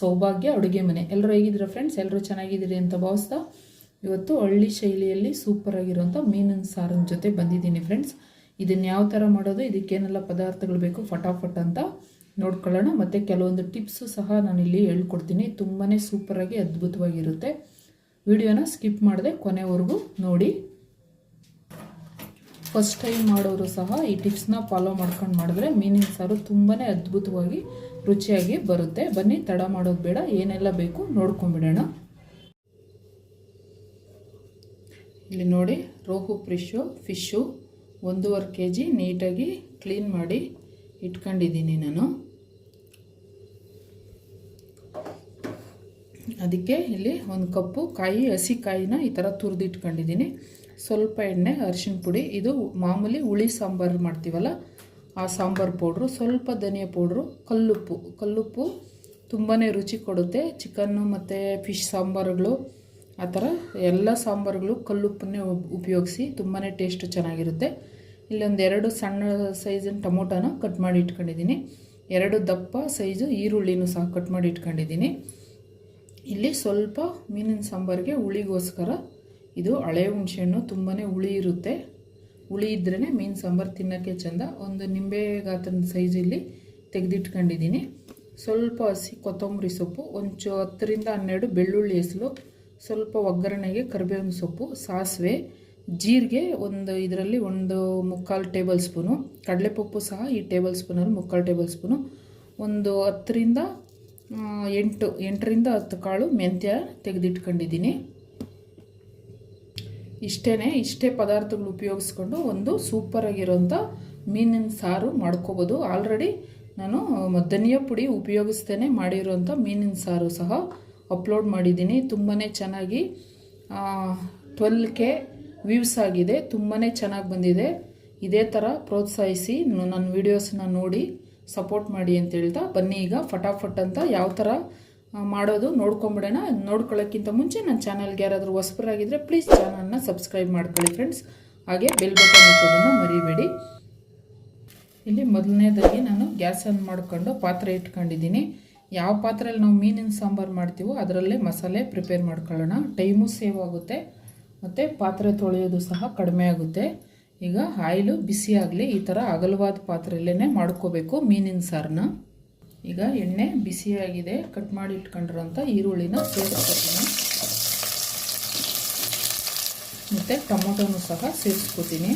ಸೌಭಾಗ್ಯ, ಅಡುಗೆ ಮನೆ. ಎಲ್ಲರೂ ಹೇಗಿದ್ದೀರಾ ಫ್ರೆಂಡ್ಸ್ ಎಲ್ಲರೂ ಚೆನ್ನಾಗಿದ್ದೀರಿ ಅಂತ ಭಾವಿಸ್ತಾ ಇವತ್ತು ಹಳ್ಳಿ ಶೈಲಿಯಲ್ಲಿ ಸೂಪರ್ ಆಗಿರುವಂಥ ಮೀನಿನ ಸಾರಿನ ಜೊತೆ ಬಂದಿದ್ದೀನಿ ಫ್ರೆಂಡ್ಸ್ ಇದನ್ನು ಯಾವ ಥರ ಮಾಡೋದು? ಇದಕ್ಕೇನೆಲ್ಲ ಪದಾರ್ಥಗಳು ಬೇಕು? ಫಟಾಫಟ್ ಅಂತ ನೋಡ್ಕೊಳ್ಳೋಣ. ಮತ್ತು ಕೆಲವೊಂದು ಟಿಪ್ಸು ಸಹ ನಾನು ಇಲ್ಲಿ ಹೇಳ್ಕೊಡ್ತೀನಿ ತುಂಬಾ ಸೂಪರಾಗಿ ಅದ್ಭುತವಾಗಿರುತ್ತೆ. ವಿಡಿಯೋನ ಸ್ಕಿಪ್ ಮಾಡದೆ ಕೊನೆವರೆಗೂ ನೋಡಿ. ಫಸ್ಟ್ ಟೈಮ್ ಮಾಡೋರು ಸಹ ಈ ಟಿಪ್ಸ್ನ ಫಾಲೋ ಮಾಡ್ಕೊಂಡು ಮಾಡಿದ್ರೆ ಮೀನಿನ ಸಾರು ತುಂಬಾ ಅದ್ಭುತವಾಗಿ ರುಚಿಯಾಗಿ ಬರುತ್ತೆ. ಬನ್ನಿ, ತಡ ಮಾಡೋದು ಬೇಡ. ಏನೆಲ್ಲ ಬೇಕು ನೋಡ್ಕೊಂಬಿಡೋಣ ಇಲ್ಲಿ ನೋಡಿ, ರೋಹು ಫ್ರಿಶು, ಫಿಶು ಒಂದೂವರೆ ಕೆ ಜಿ ನೀಟಾಗಿ ಕ್ಲೀನ್ ಮಾಡಿ ಇಟ್ಕೊಂಡಿದ್ದೀನಿ ನಾನು. ಅದಕ್ಕೆ ಇಲ್ಲಿ ಒಂದು ಕಪ್ಪು ಕಾಯಿ, ಹಸಿ ಕಾಯಿನ ಈ ಥರ ತುರಿದಿಟ್ಕೊಂಡಿದ್ದೀನಿ. ಸ್ವಲ್ಪ ಎಣ್ಣೆ ಅರಿಶಿನ ಪುಡಿ. ಇದು ಮಾಮೂಲಿ ಹುಳಿ ಸಾಂಬಾರು ಮಾಡ್ತೀವಲ್ಲ ಆ ಸಾಂಬಾರು ಪೌಡ್ರು, ಸ್ವಲ್ಪ ಧನಿಯಾ ಪೌಡ್ರು, ಕಲ್ಲುಪ್ಪು. ಕಲ್ಲುಪ್ಪು ತುಂಬಾ ರುಚಿ ಕೊಡುತ್ತೆ. ಚಿಕನ್ನು ಮತ್ತು ಫಿಶ್ ಸಾಂಬಾರುಗಳು, ಆ ಥರ ಎಲ್ಲ ಸಾಂಬಾರುಗಳು ಕಲ್ಲುಪ್ಪನ್ನೇ ಉಪಯೋಗಿಸಿ ತುಂಬಾ ಟೇಸ್ಟ್ ಚೆನ್ನಾಗಿರುತ್ತೆ. ಇಲ್ಲೊಂದು ಎರಡು ಸಣ್ಣ ಸೈಜಿನ ಟೊಮೊಟೊನ ಕಟ್ ಮಾಡಿ ಇಟ್ಕೊಂಡಿದ್ದೀನಿ. ಎರಡು ದಪ್ಪ ಸೈಜು ಈರುಳ್ಳಿನೂ ಸಹ ಕಟ್ ಮಾಡಿ ಇಟ್ಕೊಂಡಿದ್ದೀನಿ. ಇಲ್ಲಿ ಸ್ವಲ್ಪ ಮೀನಿನ ಸಾಂಬಾರಿಗೆ ಹುಳಿಗೋಸ್ಕರ ಇದು ಹಳೆ ಹುಣಸೆಹಣ್ಣು ತುಂಬಾ ಹುಳಿ ಇರುತ್ತೆ. ಹುಳಿ ಇದ್ರೇ ಮೀನು ಸಾಂಬಾರು ತಿನ್ನೋಕ್ಕೆ ಚೆಂದ ಒಂದು ನಿಂಬೆ ಗಾತ್ರದ ಸೈಜಲ್ಲಿ ತೆಗೆದಿಟ್ಕೊಂಡಿದ್ದೀನಿ. ಸ್ವಲ್ಪ ಹಸಿ ಕೊತ್ತಂಬರಿ ಸೊಪ್ಪು ಒಂಚು ಹತ್ತರಿಂದ ಹನ್ನೆರಡು ಬೆಳ್ಳುಳ್ಳಿ ಹೆಸಲು ಸ್ವಲ್ಪ ಒಗ್ಗರಣೆಗೆ ಕರಿಬೇವಿನ ಸೊಪ್ಪು, ಸಾಸಿವೆ, ಜೀರಿಗೆ ಒಂದು ಇದರಲ್ಲಿ ಒಂದು ಮುಕ್ಕಾಲು ಟೇಬಲ್ ಸ್ಪೂನು ಕಡಲೆಪಪ್ಪು ಸಹ ಈ ಟೇಬಲ್ ಸ್ಪೂನಲ್ಲಿ ಮುಕ್ಕಾಲು ಟೇಬಲ್ ಸ್ಪೂನು ಒಂದು ಹತ್ತರಿಂದ ಎಂಟು, ಎಂಟರಿಂದ ಹತ್ತು ಕಾಳು ಮೆಂತ್ಯ ತೆಗೆದಿಟ್ಕೊಂಡಿದ್ದೀನಿ. ಇಷ್ಟೇ ಇಷ್ಟೇ ಪದಾರ್ಥಗಳು ಉಪಯೋಗಿಸ್ಕೊಂಡು ಒಂದು ಸೂಪರಾಗಿರೋಂಥ ಮೀನಿನ ಸಾರು ಮಾಡ್ಕೋಬೋದು. ಆಲ್ರೆಡಿ ನಾನು ಧನಿಯ ಪುಡಿ ಉಪಯೋಗಿಸ್ತೇನೆ, ಮಾಡಿರೋಂಥ ಮೀನಿನ ಸಾರು ಸಹ ಅಪ್ಲೋಡ್ ಮಾಡಿದ್ದೀನಿ. ತುಂಬಾ ಚೆನ್ನಾಗಿ ಟ್ವೆಲ್ ಕೆ ವ್ಯೂಸ್ ಆಗಿದೆ. ತುಂಬಾ ಚೆನ್ನಾಗಿ ಬಂದಿದೆ. ಇದೇ ಥರ ಪ್ರೋತ್ಸಾಹಿಸಿ ನನ್ನ ವೀಡಿಯೋಸನ್ನ ನೋಡಿ ಸಪೋರ್ಟ್ ಮಾಡಿ ಅಂತ ಹೇಳ್ತಾ ಬನ್ನಿ ಈಗ. ಫಟಾಫಟ್ ಅಂತ ಯಾವ ಥರ ಮಾಡೋದು ನೋಡ್ಕೊಂಬಿಡೋಣ. ನೋಡ್ಕೊಳ್ಳೋಕ್ಕಿಂತ ಮುಂಚೆ ನನ್ನ ಚಾನಲ್ಗೆ ಯಾರಾದರೂ ಹೊಸಬರಾಗಿದ್ದರೆ ಪ್ಲೀಸ್ ಚಾನಲ್ನ ಸಬ್ಸ್ಕ್ರೈಬ್ ಮಾಡ್ಕೊಳ್ಳಿ ಫ್ರೆಂಡ್ಸ್ ಹಾಗೆ ಬೆಲ್ ಬಟನ್ ಹಾಕೋದನ್ನು ಮರಿಬೇಡಿ. ಇಲ್ಲಿ ಮೊದಲನೇದಾಗಿ ನಾನು ಗ್ಯಾಸ್ ಆನ್ ಮಾಡಿಕೊಂಡು ಪಾತ್ರೆ ಇಟ್ಕೊಂಡಿದ್ದೀನಿ. ಯಾವ ಪಾತ್ರೆಯಲ್ಲಿ ನಾವು ಮೀನಿನ ಸಾಂಬಾರು ಮಾಡ್ತೀವೋ ಅದರಲ್ಲೇ ಮಸಾಲೆ ಪ್ರಿಪೇರ್ ಮಾಡ್ಕೊಳ್ಳೋಣ. ಟೈಮು ಸೇವ್ ಆಗುತ್ತೆ. ಮತ್ತು ಪಾತ್ರೆ ತೊಳೆಯೋದು ಸಹ ಕಡಿಮೆ ಆಗುತ್ತೆ. ಈಗ ಆಯಿಲು ಬಿಸಿ ಆಗಲಿ ಈ ಥರ ಅಗಲವಾದ ಪಾತ್ರೆಯಲ್ಲೇ ಮಾಡ್ಕೋಬೇಕು ಮೀನಿನ ಸಾರನ್ನ. ಈಗ ಎಣ್ಣೆ ಬಿಸಿಯಾಗಿದೆ, ಕಟ್ ಮಾಡಿ ಇಟ್ಕೊಂಡಿರೋಂಥ ಈರುಳ್ಳಿನ ಸೇರಿಸ್ಕೊತೀನಿ. ಮತ್ತು ಟೊಮೊಟೊನೂ ಸಹ ಸೇರಿಸ್ಕೊತೀನಿ.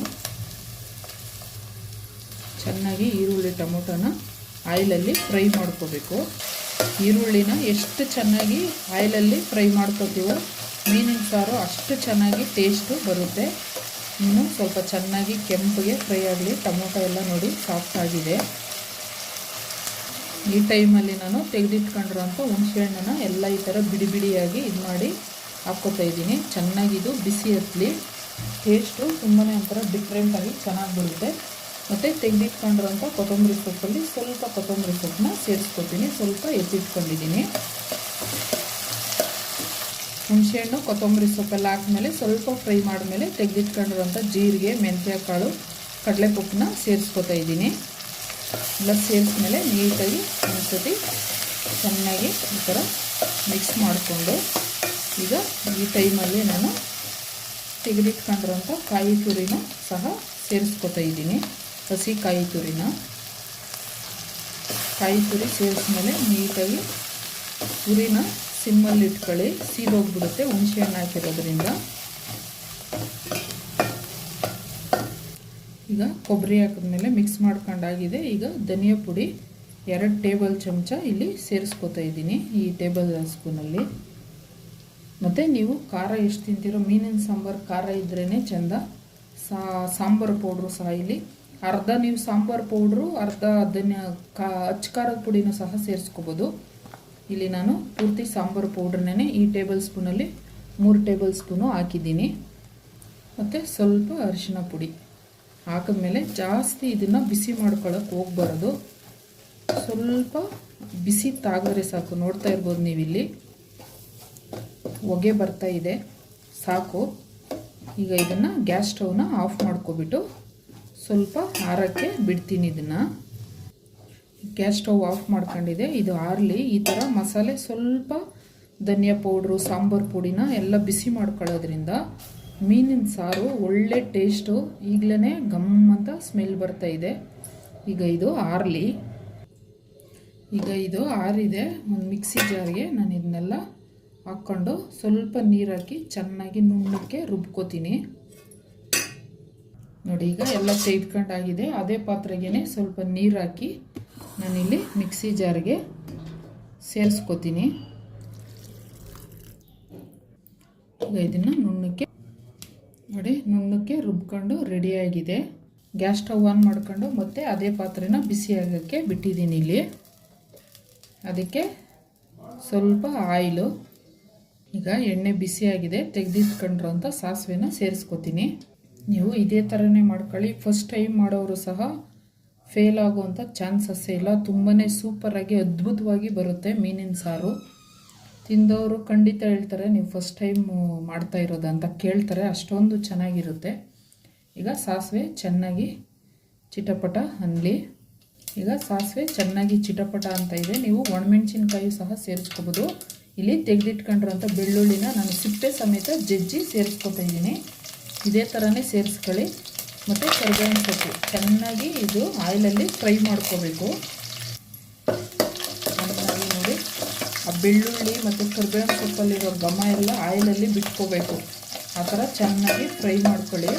ಚೆನ್ನಾಗಿ ಈರುಳ್ಳಿ, ಟೊಮೊಟೊನ ಆಯಿಲಲ್ಲಿ ಫ್ರೈ ಮಾಡ್ಕೋಬೇಕು. ಈರುಳ್ಳಿನ ಎಷ್ಟು ಚೆನ್ನಾಗಿ ಆಯಿಲಲ್ಲಿ ಫ್ರೈ ಮಾಡ್ಕೋತೀವೋ, ಮೀನಿನ ಸಾರು ಅಷ್ಟು ಚೆನ್ನಾಗಿ ಟೇಸ್ಟು ಬರುತ್ತೆ. ಇನ್ನು ಸ್ವಲ್ಪ ಚೆನ್ನಾಗಿ ಕೆಂಪಿಗೆ ಫ್ರೈ ಆಗಲಿ, ಟೊಮೊಟೊ ಎಲ್ಲ ನೋಡಿ ಸಾಫ್ಟ್ ಆಗಿದೆ. ಈ ಟೈಮಲ್ಲಿ ನಾನು ತೆಗೆದಿಟ್ಕೊಂಡಿರೋಂಥ ಹುಣಸೆಹಣ್ಣನ್ನು ಎಲ್ಲ ಈ ಥರ ಬಿಡಿ ಬಿಡಿಯಾಗಿ ಇದು ಮಾಡಿ ಹಾಕ್ಕೋತಾ ಇದ್ದೀನಿ. ಚೆನ್ನಾಗಿದು, ಬಿಸಿ ಹತ್ತಲಿ ಟೇಸ್ಟು ತುಂಬಾ ಒಂಥರ ಡಿಫ್ರೆಂಟಾಗಿ ಚೆನ್ನಾಗಿ ಬರುತ್ತೆ. ಮತ್ತು ತೆಗೆದಿಟ್ಕೊಂಡಿರೋಂಥ ಕೊತ್ತಂಬರಿ ಸೊಪ್ಪಲ್ಲಿ ಸ್ವಲ್ಪ ಕೊತ್ತಂಬರಿ ಸೊಪ್ಪನ್ನ ಸೇರಿಸ್ಕೊತೀನಿ. ಸ್ವಲ್ಪ ಎತ್ತಿಟ್ಕೊಂಡಿದ್ದೀನಿ. ಹುಣಸೆಹಣ್ಣು, ಕೊತ್ತಂಬರಿ ಸೊಪ್ಪೆಲ್ಲ ಹಾಕಿದ್ಮೇಲೆ ಸ್ವಲ್ಪ ಫ್ರೈ ಮಾಡಿದ್ಮೇಲೆ ತೆಗೆದಿಟ್ಕೊಂಡಿರೋಂಥ ಜೀರಿಗೆ ಮೆಂತ್ಯ ಕಾಳು ಕಡಲೆಪಪ್ಪನ್ನ ಸೇರಿಸ್ಕೊತಾ ಇದ್ದೀನಿ. ಎಲ್ಲ ಸೇರಿಸ್ಮೇಲೆ ನೀಟಾಗಿ ಒಂದ್ಸತಿ ಚೆನ್ನಾಗಿ ಈ ಥರ ಮಿಕ್ಸ್ ಮಾಡಿಕೊಂಡು ಈಗ ಈ ಟೈಮಲ್ಲಿ ನಾನು ತೆಗೆದಿಟ್ಕೊಂಡಿರೋಂಥ ಕಾಯಿ ತುರಿನ ಸಹ ಸೇರಿಸ್ಕೊತಾ ಇದ್ದೀನಿ. ಹಸಿ ಕಾಯಿ ತುರಿನ. ಕಾಯಿ ತುರಿ ಸೇರಿಸ್ಮೇಲೆ ನೀಟಾಗಿ ತುರಿನ ಸಿಮ್ಮಲ್ಲಿ ಇಟ್ಕೊಳ್ಳಿ. ಸೀದೋಗ್ಬಿಡುತ್ತೆ. ಹುಣಸೆ ಹಣ್ಣು ಹಾಕಿರೋದ್ರಿಂದ. ಈಗ ಕೊಬ್ಬರಿ ಹಾಕಿದ್ಮೇಲೆ ಮಿಕ್ಸ್ ಮಾಡ್ಕೊಂಡಾಗಿದೆ. ಈಗ ಧನಿಯಾ ಪುಡಿ ಎರಡು ಟೇಬಲ್ ಚಮಚ ಇಲ್ಲಿ ಸೇರಿಸ್ಕೊತಾ ಇದ್ದೀನಿ ಈ ಟೇಬಲ್ ಸ್ಪೂನಲ್ಲಿ ಮತ್ತು ನೀವು ಖಾರ ಎಷ್ಟು ತಿಂತೀರೋ, ಮೀನಿನ ಸಾಂಬಾರು ಖಾರ ಇದ್ರೇ ಚೆಂದ. ಸಾಂಬಾರು ಪೌಡ್ರು ಸಹ ಇಲ್ಲಿ. ಅರ್ಧ ನೀವು ಸಾಂಬಾರು ಪೌಡ್ರು, ಅರ್ಧ ಧನ್ಯ ಕಾ, ಅಚ್ಚ ಖಾರದ ಪುಡಿನೂ ಸಹ ಸೇರಿಸ್ಕೋಬೋದು. ಇಲ್ಲಿ ನಾನು ಪೂರ್ತಿ ಸಾಂಬಾರು ಪೌಡ್ರನ್ನೇ ಈ ಟೇಬಲ್ ಸ್ಪೂನಲ್ಲಿ ಮೂರು ಟೇಬಲ್ ಸ್ಪೂನು ಹಾಕಿದ್ದೀನಿ. ಮತ್ತು ಸ್ವಲ್ಪ ಅರಿಶಿನ ಪುಡಿ. ಹಾಕಿದ್ಮೇಲೆ ಜಾಸ್ತಿ ಇದನ್ನು ಬಿಸಿ ಮಾಡ್ಕೊಳ್ಳೋಕೆ ಹೋಗ್ಬಾರ್ದು. ಸ್ವಲ್ಪ ಬಿಸಿ ತಾಗಿದ್ರೆ ಸಾಕು, ನೋಡ್ತಾ ಇರ್ಬೋದು ನೀವಿಲ್ಲಿ. ಹೊಗೆ ಬರ್ತಾ ಇದೆ, ಸಾಕು. ಈಗ ಇದನ್ನು ಗ್ಯಾಸ್ ಸ್ಟವ್ನ ಆಫ್ ಮಾಡ್ಕೊಬಿಟ್ಟು ಸ್ವಲ್ಪ ಆರಕ್ಕೆ ಬಿಡ್ತೀನಿ ಇದನ್ನು. ಗ್ಯಾಸ್ ಸ್ಟವ್ ಆಫ್ ಮಾಡ್ಕೊಂಡಿದೆ, ಇದು ಆರಲಿ. ಈ ಥರ ಮಸಾಲೆ ಸ್ವಲ್ಪ ಧನಿಯಾ ಪೌಡ್ರು, ಸಾಂಬಾರು ಪುಡಿನ ಎಲ್ಲ ಬಿಸಿ ಮಾಡ್ಕೊಳ್ಳೋದ್ರಿಂದ ಮೀನಿನ ಸಾರು ಒಳ್ಳೆ ಟೇಸ್ಟು, ಈಗಲೇ ಗಮ್ ಅಂತ ಸ್ಮೆಲ್ ಬರ್ತಾ ಇದೆ. ಈಗ ಇದು ಆರಲಿ. ಈಗ ಇದು ಆರಿದೆ. ಒಂದು ಮಿಕ್ಸಿ ಜಾರ್ಗೆ ನಾನು ಇದನ್ನೆಲ್ಲ ಹಾಕ್ಕೊಂಡು ಸ್ವಲ್ಪ ನೀರು ಹಾಕಿ ಚೆನ್ನಾಗಿ ನುಣ್ಣಕ್ಕೆ ರುಬ್ಕೋತೀನಿ. ನೋಡಿ, ಈಗ ಎಲ್ಲ ತೆಗೆದ್ಕೊಂಡಾಗಿದೆ. ಅದೇ ಪಾತ್ರೆಗೆ ಸ್ವಲ್ಪ ನೀರು ಹಾಕಿ ನಾನಿಲ್ಲಿ ಮಿಕ್ಸಿ ಜಾರ್ಗೆ ಸೇರಿಸ್ಕೋತೀನಿ. ಈಗ ಇದನ್ನು ನುಣ್ಣಕ್ಕೆ ನೋಡಿ ನುಣ್ಣಕ್ಕೆ ರುಬ್ಕೊಂಡು ರೆಡಿಯಾಗಿದೆ ಗ್ಯಾಸ್ ಸ್ಟವ್ ಆನ್ ಮಾಡ್ಕೊಂಡು ಮತ್ತೆ ಅದೇ ಪಾತ್ರೆನ ಬಿಸಿ ಆಗೋಕ್ಕೆ ಬಿಟ್ಟಿದ್ದೀನಿ ಇಲ್ಲಿ. ಅದಕ್ಕೆ ಸ್ವಲ್ಪ ಆಯಿಲು ಈಗ ಎಣ್ಣೆ ಬಿಸಿಯಾಗಿದೆ ತೆಗೆದಿಟ್ಕೊಂಡಿರೋಂಥ ಸಾಸಿವೆನ ಸೇರಿಸ್ಕೊತೀನಿ. ನೀವು ಇದೇ ಥರನೇ ಮಾಡ್ಕೊಳ್ಳಿ. ಫಸ್ಟ್ ಟೈಮ್ ಮಾಡೋರು ಸಹ ಫೇಲ್ ಆಗುವಂಥ ಚಾನ್ಸಸ್ಸೇ ಇಲ್ಲ ತುಂಬಾ ಸೂಪರಾಗಿ ಅದ್ಭುತವಾಗಿ ಬರುತ್ತೆ ಮೀನಿನ ಸಾರು. ತಿಂದವರು ಖಂಡಿತ ಹೇಳ್ತಾರೆ, ನೀವು ಫಸ್ಟ್ ಟೈಮ್ ಮಾಡ್ತಾ ಇರೋದು ಅಂತ ಕೇಳ್ತಾರೆ. ಅಷ್ಟೊಂದು ಚೆನ್ನಾಗಿರುತ್ತೆ. ಈಗ ಸಾಸಿವೆ ಚೆನ್ನಾಗಿ ಚಿಟಪಟ ಅನ್ನಲಿ. ಈಗ ಸಾಸಿವೆ ಚೆನ್ನಾಗಿ ಚಿಟಪಟ ಅಂತ ಇದೆ. ನೀವು ಒಣಮೆಣಸಿನ್ಕಾಯಿ ಸಹ ಸೇರಿಸ್ಕೋಬೋದು. ಇಲ್ಲಿ ತೆಗೆದಿಟ್ಕೊಂಡಿರೋಂಥ ಬೆಳ್ಳುಳ್ಳಿನ ನಾನು ಸಿಪ್ಪೆ ಸಮೇತ ಜಜ್ಜಿ ಸೇರಿಸ್ಕೊತಾ ಇದ್ದೀನಿ. ಇದೇ ಥರನೇ ಸೇರಿಸ್ಕೊಳ್ಳಿ. ಮತ್ತು ಕರ್ಬೇವಿನ ಸೊಪ್ಪು. ಚೆನ್ನಾಗಿ ಇದು ಆಯಿಲಲ್ಲಿ ಫ್ರೈ ಮಾಡ್ಕೋಬೇಕು ಚೆನ್ನಾಗಿ ನೋಡಿ ಆ ಬೆಳ್ಳುಳ್ಳಿ ಮತ್ತು ಕರ್ಬೇವಿನ ಸೊಪ್ಪಲ್ಲಿರೋ ಘಮ ಎಲ್ಲ ಆಯಿಲಲ್ಲಿ ಬಿಟ್ಕೋಬೇಕು. ಆ ಥರ ಚೆನ್ನಾಗಿ ಫ್ರೈ ಮಾಡ್ಕೊಳ್ಳಿ.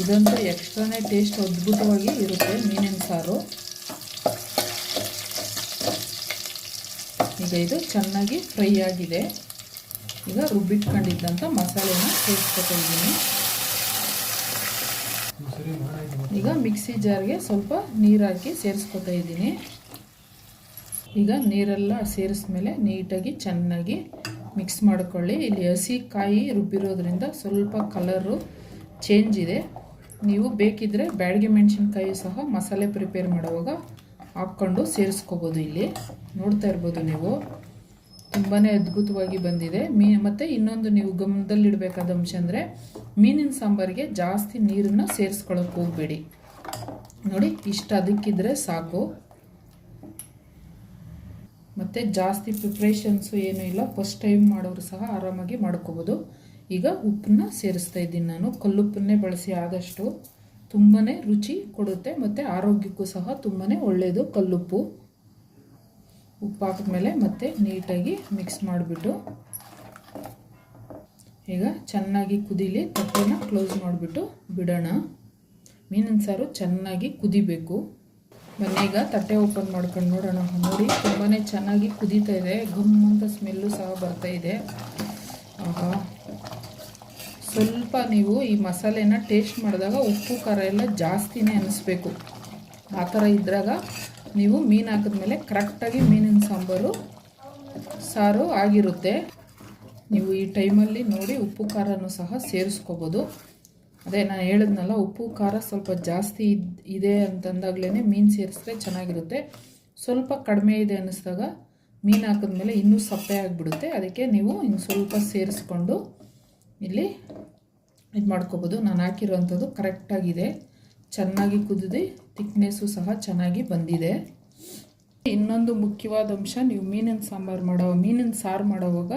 ಇದಂತೂ ಎಕ್ಸ್ಟ್ರಾನೇ ಟೇಸ್ಟ್ ಅದ್ಭುತವಾಗಿ ಇರುತ್ತೆ ಮೀನಿನ ಸಾರು. ಈಗ ಇದು ಚೆನ್ನಾಗಿ ಫ್ರೈ ಆಗಿದೆ. ಈಗ ರುಬ್ಬಿಟ್ಕೊಂಡಿದ್ದಂಥ ಮಸಾಲೆನ ಸೇರಿಸ್ಕೊತಿದ್ದೀನಿ ಈಗ ಮಿಕ್ಸಿ ಜಾರ್ಗೆ ಸ್ವಲ್ಪ ನೀರು ಹಾಕಿ ಸೇರಿಸ್ಕೊತಾ ಇದ್ದೀನಿ. ಈಗ ನೀರೆಲ್ಲ ಸೇರಿಸ್ಮೇಲೆ ನೀಟಾಗಿ ಚೆನ್ನಾಗಿ ಮಿಕ್ಸ್ ಮಾಡ್ಕೊಳ್ಳಿ. ಇಲ್ಲಿ ಹಸಿ ಕಾಯಿ ರುಬ್ಬಿರೋದ್ರಿಂದ ಸ್ವಲ್ಪ ಕಲರು ಚೇಂಜ್ ಇದೆ. ನೀವು ಬೇಕಿದ್ದರೆ ಬ್ಯಾಡಿಗೆ ಮೆಣಸಿನ್ಕಾಯಿ ಸಹ ಮಸಾಲೆ ಪ್ರಿಪೇರ್ ಮಾಡುವಾಗ ಹಾಕ್ಕೊಂಡು ಸೇರಿಸ್ಕೋಬೋದು ಇಲ್ಲಿ. ನೋಡ್ತಾ ಇರ್ಬೋದು ನೀವು. ತುಂಬಾ ಅದ್ಭುತವಾಗಿ ಬಂದಿದೆ. ಮೀ, ಮತ್ತು ಇನ್ನೊಂದು ನೀವು ಗಮನದಲ್ಲಿಡಬೇಕಾದ ಅಂಶ ಅಂದರೆ ಮೀನಿನ ಸಾಂಬಾರಿಗೆ ಜಾಸ್ತಿ ನೀರನ್ನು ಸೇರಿಸ್ಕೊಳ್ಳೋಕೆ ಹೋಗಬೇಡಿ. ನೋಡಿ, ಇಷ್ಟು ಅದಕ್ಕಿದ್ರೆ ಸಾಕು. ಮತ್ತು ಜಾಸ್ತಿ ಪ್ರಿಪ್ರೇಷನ್ಸು ಏನೂ ಇಲ್ಲ ಫಸ್ಟ್ ಟೈಮ್ ಮಾಡೋರು ಸಹ ಆರಾಮಾಗಿ ಮಾಡ್ಕೋಬೋದು. ಈಗ ಉಪ್ಪನ್ನ ಸೇರಿಸ್ತಾ ಇದ್ದೀನಿ ನಾನು. ಕಲ್ಲುಪ್ಪನ್ನೇ ಬಳಸಿ ಆದಷ್ಟು ತುಂಬಾ ರುಚಿ ಕೊಡುತ್ತೆ ಮತ್ತು ಆರೋಗ್ಯಕ್ಕೂ ಸಹ ತುಂಬಾ ಒಳ್ಳೆಯದು ಕಲ್ಲುಪ್ಪು. ಉಪ್ಪು ಹಾಕಿದ್ಮೇಲೆ ಮತ್ತೆ ನೀಟಾಗಿ ಮಿಕ್ಸ್ ಮಾಡಿಬಿಟ್ಟು ಈಗ ಚೆನ್ನಾಗಿ ಕುದೀಲಿ, ತಟ್ಟೆನ ಕ್ಲೋಸ್ ಮಾಡಿಬಿಟ್ಟು ಬಿಡೋಣ. ಮೀನಿನ ಸಾರು ಚೆನ್ನಾಗಿ ಕುದಿಬೇಕು. ಬನ್ನಿ, ಈಗ ತಟ್ಟೆ ಓಪನ್ ಮಾಡ್ಕೊಂಡು ನೋಡೋಣ. ನೋಡಿ ತುಂಬಾ ಚೆನ್ನಾಗಿ ಕುದೀತಾ ಇದೆ. ಗಮ್ ಅಂತ ಸ್ಮೆಲ್ಲು ಸಹ ಬರ್ತಾ ಇದೆ. ಸ್ವಲ್ಪ ನೀವು ಈ ಮಸಾಲೆನ ಟೇಸ್ಟ್ ಮಾಡಿದಾಗ ಉಪ್ಪು, ಖಾರ ಎಲ್ಲ ಜಾಸ್ತಿನೇ ಅನ್ನಿಸ್ಬೇಕು ಆ ಥರ ಇದ್ದಾಗ ನೀವು ಮೀನು ಹಾಕಿದ್ಮೇಲೆ ಕರೆಕ್ಟಾಗಿ ಮೀನಿನ ಸಾಂಬಾರು, ಸಾರು ಆಗಿರುತ್ತೆ. ನೀವು ಈ ಟೈಮಲ್ಲಿ ನೋಡಿ ಉಪ್ಪು, ಖಾರನೂ ಸಹ ಸೇರಿಸ್ಕೋಬೋದು. ಅದೇ ನಾನು ಹೇಳಿದ್ನಲ್ಲ, ಉಪ್ಪು, ಖಾರ ಸ್ವಲ್ಪ ಜಾಸ್ತಿ ಇದೆ ಅಂತಂದಾಗ್ಲೇ ಮೀನು ಸೇರಿಸಿದ್ರೆ ಚೆನ್ನಾಗಿರುತ್ತೆ. ಸ್ವಲ್ಪ ಕಡಿಮೆ ಇದೆ ಅನ್ನಿಸ್ದಾಗ ಮೀನು ಹಾಕಿದ್ಮೇಲೆ ಇನ್ನೂ ಸಪ್ಪೆ ಆಗಿಬಿಡುತ್ತೆ. ಅದಕ್ಕೆ ನೀವು ಇನ್ನು ಸ್ವಲ್ಪ ಸೇರಿಸ್ಕೊಂಡು ಇಲ್ಲಿ ಇದು ಮಾಡ್ಕೋಬೋದು. ನಾನು ಹಾಕಿರೋವಂಥದ್ದು ಕರೆಕ್ಟಾಗಿದೆ. ಚೆನ್ನಾಗಿ ಕುದಿದು ತಿಕ್ನೆಸ್ಸು ಸಹ ಚೆನ್ನಾಗಿ ಬಂದಿದೆ. ಇನ್ನೊಂದು ಮುಖ್ಯವಾದ ಅಂಶ, ನೀವು ಮೀನಿನ ಸಾಂಬಾರು ಮಾಡೋ, ಮೀನಿನ ಸಾರು ಮಾಡೋವಾಗ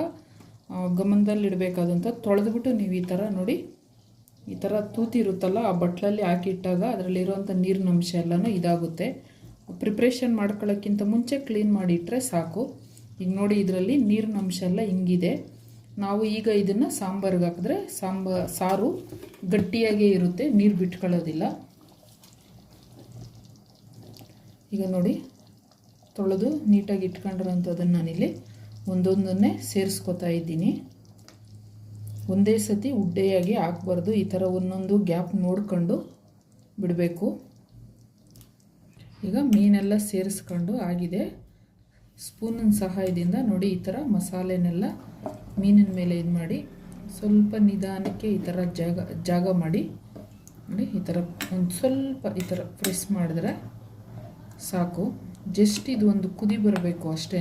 ಗಮನದಲ್ಲಿಡಬೇಕಾದಂಥ ತೊಳೆದ್ಬಿಟ್ಟು ನೀವು ಈ ಥರ ನೋಡಿ ಈ ಥರ ತೂತಿರುತ್ತಲ್ಲ ಆ ಬಟ್ಲಲ್ಲಿ ಹಾಕಿಟ್ಟಾಗ ಅದರಲ್ಲಿರುವಂಥ ನೀರಿನ ಅಂಶ ಎಲ್ಲನೂ ಇದಾಗುತ್ತೆ. ಪ್ರಿಪ್ರೇಷನ್ ಮಾಡ್ಕೊಳ್ಳೋಕ್ಕಿಂತ ಮುಂಚೆ ಕ್ಲೀನ್ ಮಾಡಿಟ್ರೆ ಸಾಕು. ಈಗ ನೋಡಿ ಇದರಲ್ಲಿ ನೀರಿನ ಅಂಶ ಎಲ್ಲ ಹಿಂಗಿದೆ. ನಾವು ಈಗ ಇದನ್ನು ಸಾಂಬಾರಿಗೆ ಹಾಕಿದ್ರೆ ಸಾಂಬ, ಸಾರು ಗಟ್ಟಿಯಾಗೇ ಇರುತ್ತೆ, ನೀರು ಬಿಟ್ಕೊಳ್ಳೋದಿಲ್ಲ. ಈಗ ನೋಡಿ, ತೊಳೆದು ನೀಟಾಗಿ ಇಟ್ಕೊಂಡಿರೋಂಥದ್ದನ್ನು ನಾನಿಲ್ಲಿ ಒಂದೊಂದನ್ನೇ ಸೇರಿಸ್ಕೊತಾ ಇದ್ದೀನಿ. ಒಂದೇ ಸತಿ ಉಡ್ಡೆಯಾಗಿ ಹಾಕ್ಬಾರ್ದು. ಈ ಥರ ಒಂದೊಂದು ಗ್ಯಾಪ್ ನೋಡ್ಕೊಂಡು ಬಿಡಬೇಕು. ಈಗ ಮೀನೆಲ್ಲ ಸೇರಿಸ್ಕೊಂಡು ಆಗಿದೆ. ಸ್ಪೂನಿನ ಸಹಾಯದಿಂದ ನೋಡಿ ಈ ಥರ ಮಸಾಲೆನೆಲ್ಲ ಮೀನಿನ ಮೇಲೆ ಇದು ಮಾಡಿ, ಸ್ವಲ್ಪ ನಿಧಾನಕ್ಕೆ ಈ ಥರ ಜಾಗ ಜಾಗ ಮಾಡಿ, ನೋಡಿ ಈ ಥರ ಒಂದು ಸ್ವಲ್ಪ ಈ ಥರ ಪ್ರೆಸ್ ಮಾಡಿದ್ರೆ ಸಾಕು. ಜಸ್ಟ್ ಇದು ಒಂದು ಕುದಿ ಬರಬೇಕು ಅಷ್ಟೇ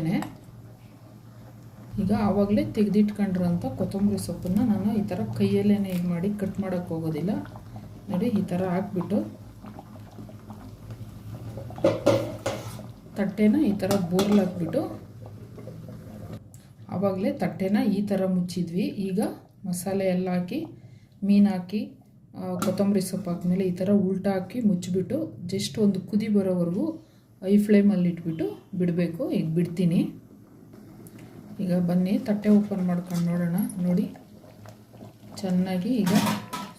ಈಗ ಆವಾಗಲೇ ತೆಗೆದಿಟ್ಕೊಂಡಿರೋಂಥ ಕೊತ್ತಂಬರಿ ಸೊಪ್ಪನ್ನು ನಾನು ಈ ಥರ ಕೈಯಲ್ಲೇ ಇದು ಮಾಡಿ ಕಟ್ ಮಾಡೋಕ್ಕೆ ಹೋಗೋದಿಲ್ಲ. ನೋಡಿ, ಈ ಥರ ಹಾಕ್ಬಿಟ್ಟು ತಟ್ಟೆನ ಈ ಥರ ಬೋರ್ಲಾಕ್ಬಿಟ್ಟು ಆವಾಗಲೇ ತಟ್ಟೆನ ಈ ಥರ ಮುಚ್ಚಿದ್ವಿ. ಈಗ ಮಸಾಲೆ ಎಲ್ಲ ಹಾಕಿ, ಮೀನು ಹಾಕಿ ಕೊತ್ತಂಬರಿ ಸೊಪ್ಪು ಹಾಕಿದ್ಮೇಲೆ ಈ ಥರ ಉಲ್ಟಾ ಹಾಕಿ ಮುಚ್ಚಿಬಿಟ್ಟು ಜಸ್ಟ್ ಒಂದು ಕುದಿ ಬರೋವರೆಗೂ ಐ ಫ್ಲೇಮಲ್ಲಿ ಇಟ್ಬಿಟ್ಟು ಬಿಡಬೇಕು. ಈಗ ಬಿಡ್ತೀನಿ. ಈಗ ಬನ್ನಿ, ತಟ್ಟೆ ಓಪನ್ ಮಾಡ್ಕೊಂಡು ನೋಡೋಣ. ನೋಡಿ, ಚೆನ್ನಾಗಿ ಈಗ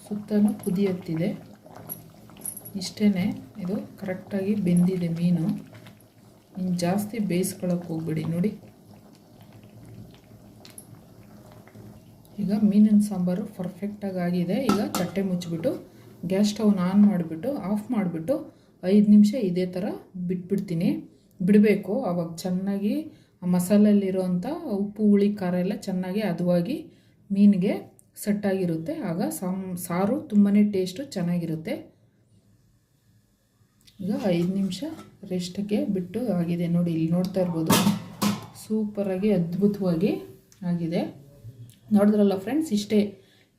ಸುತ್ತಲೂ ಕುದಿಯುತ್ತಿದೆ ಇಷ್ಟೇ ಇದು ಕರೆಕ್ಟಾಗಿ ಬೆಂದಿದೆ ಮೀನು. ಇನ್ನು ಜಾಸ್ತಿ ಬೇಯಿಸ್ಕೊಳಕ್ಕೆ ಹೋಗ್ಬಿಡಿ, ನೋಡಿ. ಈಗ ಮೀನಿನ ಸಾಂಬಾರು ಪರ್ಫೆಕ್ಟಾಗಿ ಆಗಿದೆ. ಈಗ ತಟ್ಟೆ ಮುಚ್ಚಿಬಿಟ್ಟು, ಗ್ಯಾಸ್ ಸ್ಟವ್ನ ಆನ್ ಮಾಡಿಬಿಟ್ಟು, ಆಫ್ ಮಾಡಿಬಿಟ್ಟು ಐದು ನಿಮಿಷ ಇದೇ ಥರ ಬಿಟ್ಬಿಡ್ತೀನಿ. ಬಿಡಬೇಕು, ಆವಾಗ ಚೆನ್ನಾಗಿ ಆ ಮಸಾಲೆಯಲ್ಲಿರೋಂಥ ಉಪ್ಪು, ಹುಳಿ, ಖಾರ ಎಲ್ಲ ಚೆನ್ನಾಗಿ ಅದುವಾಗಿ ಮೀನಿಗೆ ಸೆಟ್ಟಾಗಿರುತ್ತೆ ಆಗ ಸಾಮ್, ಸಾರು ತುಂಬಾ ಟೇಸ್ಟು ಚೆನ್ನಾಗಿರುತ್ತೆ. ಈಗ ಐದು ನಿಮಿಷ ರೆಸ್ಟ್ಗೆ ಬಿಟ್ಟು ಆಗಿದೆ ನೋಡಿ, ಇಲ್ಲಿ ನೋಡ್ತಾ ಇರ್ಬೋದು. ಸೂಪರಾಗಿ ಅದ್ಭುತವಾಗಿ ಆಗಿದೆ. ನೋಡಿದ್ರಲ್ಲ ಫ್ರೆಂಡ್ಸ್ ಇಷ್ಟೇ,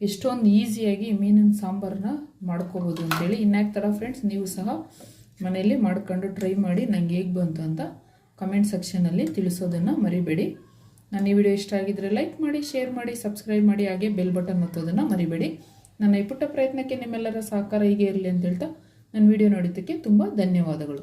ಎಷ್ಟೊಂದು ಈಸಿಯಾಗಿ ಮೀನಿನ ಸಾಂಬಾರನ್ನ ಮಾಡ್ಕೋಬೋದು ಅಂತೇಳಿ ಇನ್ಯಾಕೆ ಥರ ಫ್ರೆಂಡ್ಸ್ ನೀವು ಸಹ ಮನೆಯಲ್ಲಿ ಮಾಡ್ಕೊಂಡು ಟ್ರೈ ಮಾಡಿ ನಂಗೆ ಹೇಗೆ ಬಂತು ಅಂತ ಕಮೆಂಟ್ ಸೆಕ್ಷನಲ್ಲಿ ತಿಳಿಸೋದನ್ನು ಮರಿಬೇಡಿ. ನನ್ನ ಈ ವಿಡಿಯೋ ಇಷ್ಟ ಆಗಿದ್ದರೆ ಲೈಕ್ ಮಾಡಿ ಶೇರ್ ಮಾಡಿ ಸಬ್ಸ್ಕ್ರೈಬ್ ಮಾಡಿ, ಹಾಗೆ ಬೆಲ್ ಬಟನ್ ಒತ್ತೋದನ್ನು ಮರಿಬೇಡಿ. ನನ್ನ ಈ ಪುಟ್ಟ ಪ್ರಯತ್ನಕ್ಕೆ ನಿಮ್ಮೆಲ್ಲರ ಸಹಕಾರ ಹೀಗೆ ಇರಲಿ ಅಂತ ಹೇಳ್ತಾ ನನ್ನ ವಿಡಿಯೋ ನೋಡಿದ್ದಕ್ಕೆ ತುಂಬ ಧನ್ಯವಾದಗಳು.